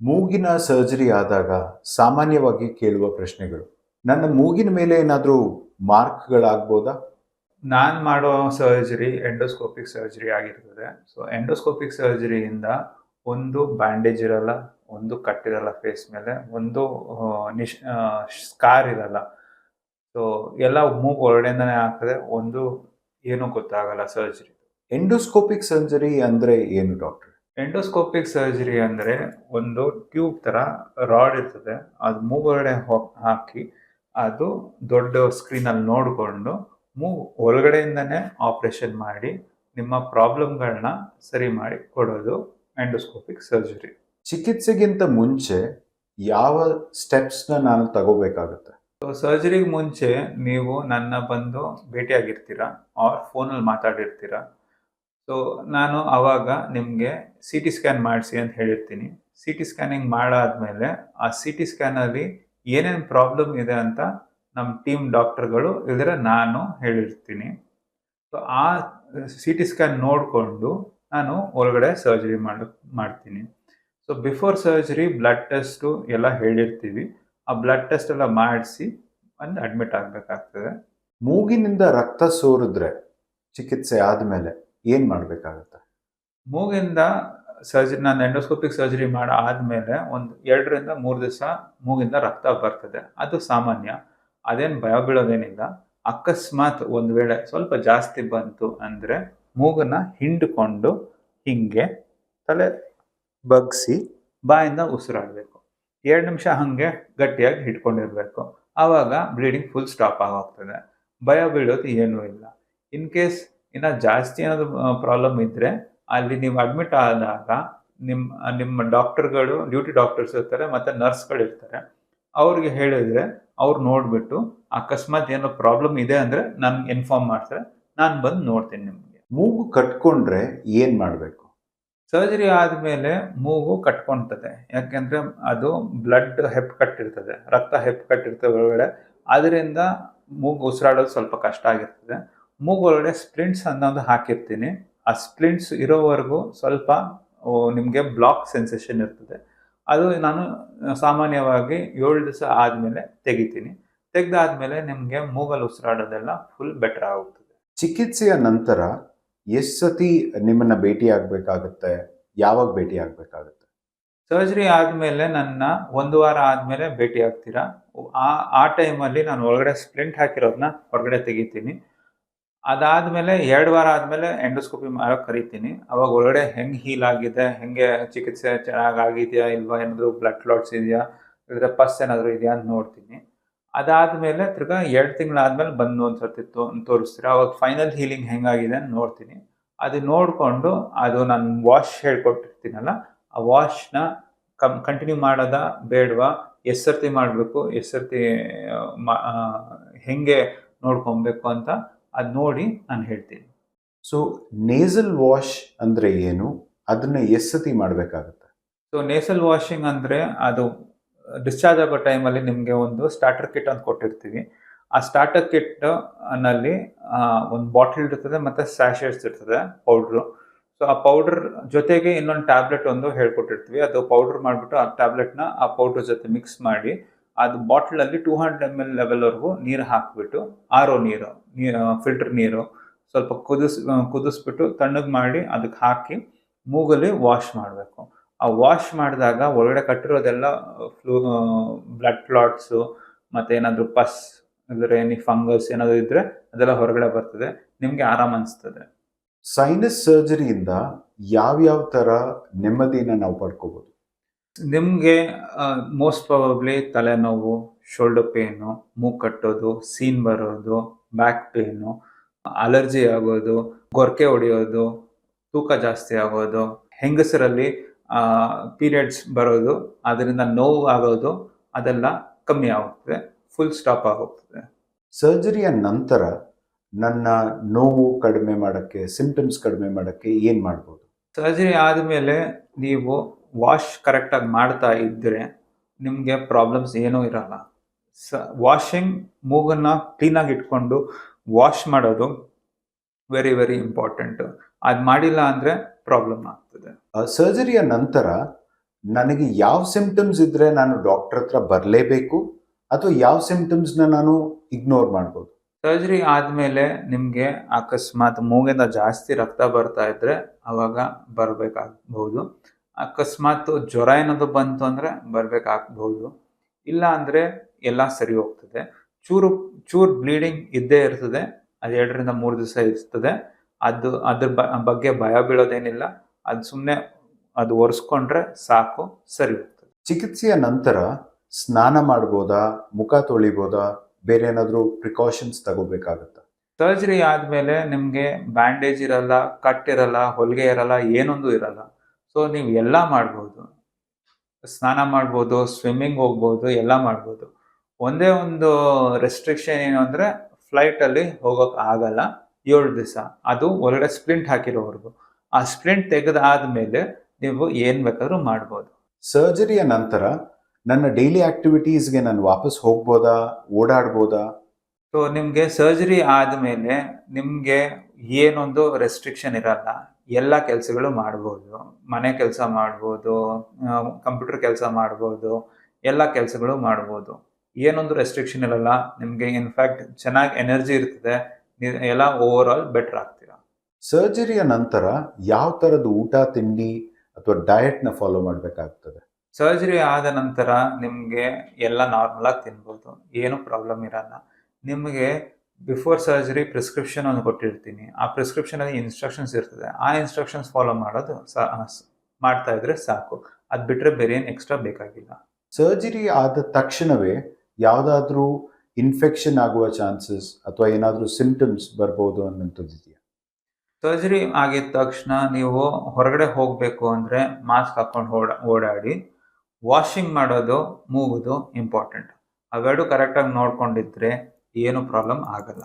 ಮೂಗಿನ ಸರ್ಜರಿ ಆದಾಗ ಸಾಮಾನ್ಯವಾಗಿ ಕೇಳುವ ಪ್ರಶ್ನೆಗಳು. ನನ್ನ ಮೂಗಿನ ಮೇಲೆ ಏನಾದರೂ ಮಾರ್ಕ್ಗಳಾಗ್ಬೋದಾ? ನಾನು ಮಾಡೋ ಸರ್ಜರಿ ಎಂಡೋಸ್ಕೋಪಿಕ್ ಸರ್ಜರಿ ಆಗಿರ್ತದೆ. ಸೊ ಎಂಡೋಸ್ಕೋಪಿಕ್ ಸರ್ಜರಿಯಿಂದ ಒಂದು ಬ್ಯಾಂಡೇಜ್ ಇರಲ್ಲ ಒಂದು ಕಟ್ಟಿರಲ್ಲ ಫೇಸ್ ಮೇಲೆ ಒಂದು ನಿಶ್ ಸ್ಕಾರ್ ಇರಲ್ಲ. ಸೊ ಎಲ್ಲ ಮೂಗು ಒಳ್ಳೆಯಿಂದನೇ ಆಗ್ತದೆ ಒಂದು ಏನೂ ಗೊತ್ತಾಗಲ್ಲ ಸರ್ಜರಿ ಎಂಡೋಸ್ಕೋಪಿಕ್ ಸರ್ಜರಿ ಅಂದರೆ ಏನು ಡಾಕ್ಟರ್ ಎಂಡೋಸ್ಕೋಪಿಕ್ ಸರ್ಜರಿ ಅಂದರೆ ಒಂದು ಟ್ಯೂಬ್ ಥರ ರಾಡ್ ಇರ್ತದೆ. ಅದು ಮೂಗೊಳಗಡೆ ಹಾಕಿ ಅದು ದೊಡ್ಡ ಸ್ಕ್ರೀನಲ್ಲಿ ನೋಡಿಕೊಂಡು ಮೂ ಒಳಗಡೆಯಿಂದನೇ ಆಪ್ರೇಷನ್ ಮಾಡಿ ನಿಮ್ಮ ಪ್ರಾಬ್ಲಮ್ಗಳನ್ನ ಸರಿ ಮಾಡಿ ಕೊಡೋದು ಎಂಡೋಸ್ಕೋಪಿಕ್ ಸರ್ಜರಿ. ಚಿಕಿತ್ಸೆಗಿಂತ ಮುಂಚೆ ಯಾವ ಸ್ಟೆಪ್ಸ್ನ ನಾನು ತಗೋಬೇಕಾಗುತ್ತೆ? ಸೊ ಸರ್ಜರಿಗೆ ಮುಂಚೆ ನೀವು ನನ್ನ ಬಂದು ಭೇಟಿಯಾಗಿರ್ತೀರಾ? ಆರ್ ಫೋನಲ್ಲಿ ಮಾತಾಡಿರ್ತೀರಾ? ಸೊ ನಾನು ಆವಾಗ ನಿಮಗೆ ಸಿ ಟಿ ಸ್ಕ್ಯಾನ್ ಮಾಡಿಸಿ ಅಂತ ಹೇಳಿರ್ತೀನಿ. ಸಿ ಟಿ ಸ್ಕ್ಯಾನಿಂಗ್ ಮಾಡಾದ್ಮೇಲೆ ಆ ಸಿ ಟಿ ಸ್ಕ್ಯಾನಲ್ಲಿ ಏನೇನು ಪ್ರಾಬ್ಲಮ್ ಇದೆ ಅಂತ ನಮ್ಮ ಟೀಮ್ ಡಾಕ್ಟರ್ಗಳು ಇಲ್ಲದ್ರೆ ನಾನು ಹೇಳಿರ್ತೀನಿ. ಸೊ ಆ ಸಿ ಟಿ ಸ್ಕ್ಯಾನ್ ನೋಡಿಕೊಂಡು ನಾನು ಒಳಗಡೆ ಸರ್ಜರಿ ಮಾಡ, ಮಾಡ್ತೀನಿ. So before surgery blood test ಎಲ್ಲ ಹೇಳಿರ್ತೀವಿ. ಆ ಬ್ಲಡ್ ಟೆಸ್ಟ್ ಎಲ್ಲ ಮಾಡಿಸಿ ಒಂದು ಅಡ್ಮಿಟ್ ಆಗಬೇಕಾಗ್ತದೆ. ಮೂಗಿನಿಂದ ರಕ್ತ ಸೋರಿದ್ರೆ ಚಿಕಿತ್ಸೆ ಆದಮೇಲೆ ಏನು ಮಾಡಬೇಕಾಗುತ್ತೆ? ಮೂಗಿಂದ ಸರ್ಜರಿ ನಾನು ಎಂಡೋಸ್ಕೋಪಿಕ್ ಸರ್ಜರಿ ಮಾಡಿ ಆದಮೇಲೆ ಒಂದು ಎರಡರಿಂದ ಮೂರು ದಿವಸ ಮೂಗಿಂದ ರಕ್ತ ಬರ್ತದೆ. ಅದು ಸಾಮಾನ್ಯ. ಅದೇನು ಭಯ ಬೀಳೋದೇನಿಲ್ಲ. ಅಕಸ್ಮಾತ್ ಒಂದು ವೇಳೆ ಸ್ವಲ್ಪ ಜಾಸ್ತಿ ಬಂತು ಅಂದರೆ ಮೂಗನ್ನ ಹಿಂಡ್ಕೊಂಡು ಹಿಂಗೆ ತಲೆ ಬಗ್ಸಿ ಬಾಯಿಂದ ಉಸಿರಾಡಬೇಕು. ಎರಡು ನಿಮಿಷ ಹಾಗೆ ಗಟ್ಟಿಯಾಗಿ ಹಿಡ್ಕೊಂಡಿರಬೇಕು. ಆವಾಗ ಬ್ಲೀಡಿಂಗ್ ಫುಲ್ ಸ್ಟಾಪ್ ಆಗೋಗ್ತದೆ. ಭಯ ಬೀಳೋದು ಏನೂ ಇಲ್ಲ. ಇನ್ ಕೇಸ್ ಇನ್ನು ಜಾಸ್ತಿ ಏನಾದರೂ ಪ್ರಾಬ್ಲಮ್ ಇದ್ದರೆ ಅಲ್ಲಿ ನೀವು ಅಡ್ಮಿಟ್ ಆದಾಗ ನಿಮ್ಮ ನಿಮ್ಮ ಡಾಕ್ಟರ್ಗಳು ಡ್ಯೂಟಿ ಡಾಕ್ಟರ್ಸ್ ಇರ್ತಾರೆ ಮತ್ತು ನರ್ಸ್ಗಳು ಇರ್ತಾರೆ. ಅವ್ರಿಗೆ ಹೇಳಿದ್ರೆ ಅವ್ರು ನೋಡಿಬಿಟ್ಟು ಅಕಸ್ಮಾತ್ ಏನೋ ಪ್ರಾಬ್ಲಮ್ ಇದೆ ಅಂದರೆ ನನ್ಗೆ ಇನ್ಫಾರ್ಮ್ ಮಾಡ್ತಾರೆ. ನಾನು ಬಂದು ನೋಡ್ತೀನಿ ನಿಮಗೆ. ಮೂಗು ಕಟ್ಕೊಂಡ್ರೆ ಏನು ಮಾಡಬೇಕು? ಸರ್ಜರಿ ಆದಮೇಲೆ ಮೂಗು ಕಟ್ಕೊಳ್ತದೆ. ಯಾಕೆಂದರೆ ಅದು ಬ್ಲಡ್ ಹೆಪ್ ಕಟ್ಟಿರ್ತದೆ ರಕ್ತ ಹೆಪ್ ಕಟ್ಟಿರ್ತದೆ ಒಳಗಡೆ. ಅದರಿಂದ ಮೂಗು ಉಸಿರಾಡೋದು ಸ್ವಲ್ಪ ಕಷ್ಟ ಆಗಿರ್ತದೆ. ಮೂಗು ಒಳಗಡೆ ಸ್ಪ್ಲಿಂಟ್ಸ್ ಅನ್ನೋದು ಹಾಕಿರ್ತೀನಿ. ಆ ಸ್ಪ್ಲಿಂಟ್ಸ್ ಇರೋವರೆಗೂ ಸ್ವಲ್ಪ ನಿಮಗೆ ಬ್ಲಾಕ್ ಸೆನ್ಸೇಷನ್ ಇರ್ತದೆ. ಅದು ನಾನು ಸಾಮಾನ್ಯವಾಗಿ ಏಳು ದಿವಸ ಆದಮೇಲೆ ತೆಗಿತೀನಿ. ತೆಗೆದಾದ್ಮೇಲೆ ನಿಮಗೆ ಮೂಗಲ್ಲಿ ಉಸಿರಾಡೋದೆಲ್ಲ ಫುಲ್ ಬೆಟರ್ ಆಗುತ್ತದೆ. ಚಿಕಿತ್ಸೆಯ ನಂತರ ಎಷ್ಟು ಸತಿ ನಿಮ್ಮನ್ನು ಭೇಟಿ ಆಗಬೇಕಾಗುತ್ತೆ? ಯಾವಾಗ ಭೇಟಿ ಆಗಬೇಕಾಗುತ್ತೆ? ಸರ್ಜರಿ ಆದಮೇಲೆ ನನ್ನ ಒಂದು ವಾರ ಆದಮೇಲೆ ಭೇಟಿ ಆಗ್ತೀರಾ? ಆ ಆ ಟೈಮಲ್ಲಿ ನಾನು ಒಳಗಡೆ ಸ್ಪ್ಲಿಂಟ್ ಹಾಕಿರೋದನ್ನ ಹೊರಗಡೆ ತೆಗಿತೀನಿ. ಅದಾದಮೇಲೆ ಎರಡು ವಾರ ಆದಮೇಲೆ ಎಂಡೋಸ್ಕೋಪಿ ಮಾಡೋಕೆ ಕರಿತೀನಿ. ಅವಾಗ ಒಳಗಡೆ ಹೆಂಗೆ ಹೀಲ್ ಆಗಿದೆ, ಹೆಂಗೆ ಚಿಕಿತ್ಸೆ ಚೆನ್ನಾಗಿ ಆಗಿದೆಯಾ ಇಲ್ವಾ, ಏನಾದರೂ ಬ್ಲಡ್ ಕ್ಲಾಟ್ಸ್ ಇದೆಯಾ ಇಲ್ಲದ್ರೆ ಪಸ್ ಏನಾದರೂ ಇದೆಯಾ ಅಂತ ನೋಡ್ತೀನಿ. ಅದಾದಮೇಲೆ ತಿರ್ಗಾ ಎರಡು ತಿಂಗಳಾದ್ಮೇಲೆ ಬಂದು ಒಂದು ಸರ್ತಿ ತೋ, ತೋರಿಸ್ತೀರಾ. ಅವಾಗ ಫೈನಲ್ ಹೀಲಿಂಗ್ ಹೆಂಗಾಗಿದೆ ಅಂತ ನೋಡ್ತೀನಿ. ಅದು ನೋಡಿಕೊಂಡು ಅದು ನಾನು ವಾಶ್ ಹೇಳ್ಕೊಟ್ಟಿರ್ತೀನಲ್ಲ, ಆ ವಾಶ್ನ ಕಮ್ ಕಂಟಿನ್ಯೂ ಮಾಡೋದ ಬೇಡವಾ? ಎಷ್ಟು ಸರ್ತಿ ಮಾಡಬೇಕು ಎಷ್ಟು ಸರ್ತಿ ಮಾ- ಹೆಂಗೆ ನೋಡ್ಕೊಬೇಕು ಅಂತ ಅದು ನೋಡಿ ನಾನು ಹೇಳ್ತೀನಿ. ಸೊ ನೇಸಲ್ ವಾಶ್ ಅಂದರೆ ಏನು? ಅದನ್ನ ಎಷ್ಟು ಸತಿ ಮಾಡಬೇಕಾಗುತ್ತೆ. ಸೊ ನೇಸಲ್ ವಾಷಿಂಗ್ ಅಂದರೆ ಅದು ಡಿಸ್ಚಾರ್ಜ್ ಆಗೋ ಟೈಮಲ್ಲಿ ನಿಮಗೆ ಒಂದು ಸ್ಟಾರ್ಟರ್ ಕಿಟ್ ಅಂತ ಕೊಟ್ಟಿರ್ತೀವಿ. ಆ ಸ್ಟಾರ್ಟರ್ ಕಿಟ್ನಲ್ಲಿ ಒಂದು ಬಾಟಲ್ ಇರ್ತದೆ ಮತ್ತು ಸ್ಯಾಶೆಟ್ಸ್ ಇರ್ತದೆ ಪೌಡ್ರು ಸೊ ಆ ಪೌಡರ್ ಜೊತೆಗೆ ಇನ್ನೊಂದು ಟ್ಯಾಬ್ಲೆಟ್ ಒಂದು ಹೇಳ್ಕೊಟ್ಟಿರ್ತೀವಿ. ಅದು ಪೌಡರ್ ಮಾಡಿಬಿಟ್ಟು ಆ ಟ್ಯಾಬ್ಲೆಟ್ನ ಆ ಪೌಡ್ರ್ ಜೊತೆ ಮಿಕ್ಸ್ ಮಾಡಿ ಅದು ಬಾಟ್ಲಲ್ಲಿ ಟೂ ಹಂಡ್ರೆಡ್ ಎಂ ಎಲ್ ಲೆವೆಲ್ವರೆಗೂ ನೀರು ಹಾಕಿಬಿಟ್ಟು, ಆರೋ ನೀರು ಫಿಲ್ಟರ್ ನೀರು ಸ್ವಲ್ಪ ಕುದಿಸ್ ಕುದಿಸ್ಬಿಟ್ಟು ತಣ್ಣಗೆ ಮಾಡಿ ಅದಕ್ಕೆ ಹಾಕಿ ಮೂಗಲ್ಲಿ ವಾಶ್ ಮಾಡಬೇಕು. ಆ ವಾಶ್ ಮಾಡಿದಾಗ ಒಳಗಡೆ ಕಟ್ಟಿರೋದೆಲ್ಲ ಫ್ಲೂ ಬ್ಲಡ್ ಕ್ಲಾಟ್ಸು ಮತ್ತು ಏನಾದರೂ ಪಸ್ ಅಂದರೆ ಏನಿ ಫಂಗಸ್ ಏನಾದರೂ ಇದ್ದರೆ ಅದೆಲ್ಲ ಹೊರಗಡೆ ಬರ್ತದೆ, ನಿಮಗೆ ಆರಾಮ ಅನಿಸ್ತದೆ. ಸೈನಸ್ ಸರ್ಜರಿಯಿಂದ ಯಾವ್ಯಾವ ಥರ ನೆಮ್ಮದಿನ ನಾವು ಪಡ್ಕೋಬಹುದು ನಿಮಗೆ ಮೋಸ್ಟ್ ಪ್ರಾಬಬ್ಲಿ ತಲೆನೋವು ಶೋಲ್ಡರ್ ಪೇನು ಮೂಗು ಕಟ್ಟೋದು ಸೀನ್ ಬರೋದು ಬ್ಯಾಕ್ ಪೇನು ಅಲರ್ಜಿ ಆಗೋದು ಗೊರಕೆ ಹೊಡೆಯೋದು ತೂಕ ಜಾಸ್ತಿ ಆಗೋದು ಹೆಂಗಸರಲ್ಲಿ ಪೀರಿಯಡ್ಸ್ ಬರೋದು ಅದರಿಂದ ನೋವು ಆಗೋದು ಅದೆಲ್ಲ ಕಮ್ಮಿ ಆಗುತ್ತದೆ ಫುಲ್ ಸ್ಟಾಪ್ ಆಗೋಗ್ತದೆ ಸರ್ಜರಿಯ ನಂತರ ನನ್ನ ನೋವು ಕಡಿಮೆ ಮಾಡೋಕ್ಕೆ ಸಿಂಪ್ಟಮ್ಸ್ ಕಡಿಮೆ ಮಾಡೋಕ್ಕೆ ಏನು ಮಾಡ್ಬೋದು? ಸರ್ಜರಿ ಆದಮೇಲೆ ನೀವು ವಾಶ್ ಕರೆಕ್ಟಾಗಿ ಮಾಡ್ತಾ ಇದ್ದರೆ ನಿಮಗೆ ಪ್ರಾಬ್ಲಮ್ಸ್ ಏನೂ ಇರಲ್ಲ. ಸ ವಾಷಿಂಗ್ ಮೂಗನ್ನು ಕ್ಲೀನಾಗಿ ಇಟ್ಕೊಂಡು ವಾಶ್ ಮಾಡೋದು ವೆರಿ ವೆರಿ ಇಂಪಾರ್ಟೆಂಟ್ ಅದು ಮಾಡಿಲ್ಲ ಅಂದರೆ ಪ್ರಾಬ್ಲಮ್ ಆಗ್ತದೆ. ಸರ್ಜರಿಯ ನಂತರ ನನಗೆ ಯಾವ ಸಿಂಪ್ಟಮ್ಸ್ ಇದ್ದರೆ ನಾನು ಡಾಕ್ಟರ್ ಹತ್ರ ಬರಲೇಬೇಕು ಅಥವಾ ಯಾವ ಸಿಂಪ್ಟಮ್ಸ್ನ ನಾನು ಇಗ್ನೋರ್ ಮಾಡ್ಬೋದು? ಸರ್ಜರಿ ಆದಮೇಲೆ ನಿಮಗೆ ಅಕಸ್ಮಾತ್ ಮೂಗಿಂದ ಜಾಸ್ತಿ ರಕ್ತ ಬರ್ತಾ ಇದ್ದರೆ ಅವಾಗ ಬರಬೇಕಾಗ್ಬೋದು ಅಕಸ್ಮಾತ್ ಜ್ವರ ಏನಾದ್ರು ಬಂತು ಅಂದರೆ ಬರಬೇಕಾಗ್ಬೋದು ಇಲ್ಲ ಅಂದರೆ ಎಲ್ಲ ಸರಿ ಹೋಗ್ತದೆ. ಚೂರು ಚೂರು ಬ್ಲೀಡಿಂಗ್ ಇದ್ದೇ ಇರ್ತದೆ. ಅದು ಎರಡರಿಂದ ಮೂರು ದಿವಸ ಇರ್ತದೆ. ಅದು ಅದ್ರ ಬಗ್ಗೆ ಭಯ ಬೀಳೋದೇನಿಲ್ಲ. ಅದು ಸುಮ್ಮನೆ ಅದು ಒರೆಸ್ಕೊಂಡ್ರೆ ಸಾಕು ಸರಿ ಹೋಗ್ತದೆ. ಚಿಕಿತ್ಸೆಯ ನಂತರ ಸ್ನಾನ ಮಾಡ್ಬೋದಾ ಮುಖ ತೊಳಿಬೋದಾ ಬೇರೆ ಏನಾದರೂ ಪ್ರಿಕಾಷನ್ಸ್ ತಗೋಬೇಕಾಗತ್ತಾ? ಸರ್ಜರಿ ಆದಮೇಲೆ ನಿಮಗೆ ಬ್ಯಾಂಡೇಜ್ ಇರಲ್ಲ ಕಟ್ ಇರಲ್ಲ ಹೊಲಿಗೆ ಇರಲ್ಲ ಏನೊಂದು ಇರಲ್ಲ. ಸೊ ನೀವು ಎಲ್ಲ ಮಾಡ್ಬೋದು. ಸ್ನಾನ ಮಾಡ್ಬೋದು ಸ್ವಿಮ್ಮಿಂಗ್ ಹೋಗ್ಬೋದು ಎಲ್ಲ ಮಾಡ್ಬೋದು. ಒಂದೇ ಒಂದು ರೆಸ್ಟ್ರಿಕ್ಷನ್ ಏನು ಅಂದರೆ ಫ್ಲೈಟಲ್ಲಿ ಹೋಗೋಕೆ ಆಗಲ್ಲ. ಏಳು ದಿವಸ. ಅದು ಒಳಗಡೆ ಸ್ಪ್ಲಿಂಟ್ ಹಾಕಿರೋವರೆಗೂ. ಆ ಸ್ಪ್ಲಿಂಟ್ ತೆಗೆದಾದ್ಮೇಲೆ ನೀವು ಏನು ಬೇಕಾದರೂ ಮಾಡ್ಬೋದು. ಸರ್ಜರಿಯ ನಂತರ ನನ್ನ ಡೈಲಿ ಆಕ್ಟಿವಿಟೀಸ್ಗೆ ನಾನು ವಾಪಸ್ ಹೋಗ್ಬೋದಾ? ಓಡಾಡ್ಬೋದಾ? ಸೊ ನಿಮಗೆ ಸರ್ಜರಿ ಆದಮೇಲೆ ನಿಮಗೆ ಏನೊಂದು ರೆಸ್ಟ್ರಿಕ್ಷನ್ ಇರಲ್ಲ. ಎಲ್ಲ ಕೆಲಸಗಳು ಮಾಡ್ಬೋದು. ಮನೆ ಕೆಲಸ ಮಾಡ್ಬೋದು ಕಂಪ್ಯೂಟರ್ ಕೆಲಸ ಮಾಡ್ಬೋದು ಎಲ್ಲ ಕೆಲಸಗಳು ಮಾಡ್ಬೋದು. ಏನೊಂದು ರೆಸ್ಟ್ರಿಕ್ಷನ್ ಇರಲ್ಲ. ನಿಮಗೆ ಇನ್ಫ್ಯಾಕ್ಟ್ ಚೆನ್ನಾಗಿ ಎನರ್ಜಿ ಇರ್ತದೆ. ಎಲ್ಲ ಓವರ್ ಆಲ್ ಬೆಟರ್ ಆಗ್ತೀರಾ ಸರ್ಜರಿಯ ನಂತರ ಯಾವ ಥರದ ಊಟ ತಿಂಡಿ ಅಥವಾ ಡಯಟ್ನ ಫಾಲೋ ಮಾಡಬೇಕಾಗ್ತದೆ? ಸರ್ಜರಿ ಆದ ನಂತರ ನಿಮಗೆ ಎಲ್ಲ ನಾರ್ಮಲಾಗಿ ತಿನ್ಬೋದು. ಏನು ಪ್ರಾಬ್ಲಮ್ ಇರಲ್ಲ. ನಿಮಗೆ ಬಿಫೋರ್ ಸರ್ಜರಿ ಪ್ರಿಸ್ಕ್ರಿಪ್ಷನ್ ಒಂದು ಕೊಟ್ಟಿರ್ತೀನಿ. ಆ ಪ್ರಿಸ್ಕ್ರಿಪ್ಷನ್ ಅಲ್ಲಿ ಇನ್ಸ್ಟ್ರಕ್ಷನ್ಸ್ ಇರ್ತದೆ. ಆ ಇನ್ಸ್ಟ್ರಕ್ಷನ್ಸ್ ಫಾಲೋ ಮಾಡೋದು ಸಾ- ಮಾಡ್ತಾ ಇದ್ರೆ ಸಾಕು. ಅದು ಬಿಟ್ರೆ ಬೇರೆ ಏನು ಎಕ್ಸ್ಟ್ರಾ ಬೇಕಾಗಿಲ್ಲ. ಸರ್ಜರಿ ಆದ ತಕ್ಷಣವೇ ಯಾವುದಾದ್ರೂ ಇನ್ಫೆಕ್ಷನ್ ಆಗುವ ಚಾನ್ಸಸ್ ಅಥವಾ ಏನಾದರೂ ಸಿಂಪ್ಟಮ್ಸ್ ಬರ್ಬೋದು ಅನ್ನೋದಿದೆಯಾ ಸರ್ಜರಿ ಆಗಿದ ತಕ್ಷಣ ನೀವು ಹೊರಗಡೆ ಹೋಗಬೇಕು ಅಂದರೆ ಮಾಸ್ಕ್ ಹಾಕೊಂಡು ಓಡಾ ಓಡಾಡಿ ವಾಷಿಂಗ್ ಮಾಡೋದು ಮೂಗೋದು ಇಂಪಾರ್ಟೆಂಟ್ ಅವೆರಡು ಕರೆಕ್ಟಾಗಿ ನೋಡ್ಕೊಂಡಿದ್ರೆ ಏನು ಪ್ರಾಬ್ಲಮ್ ಆಗಲ್ಲ.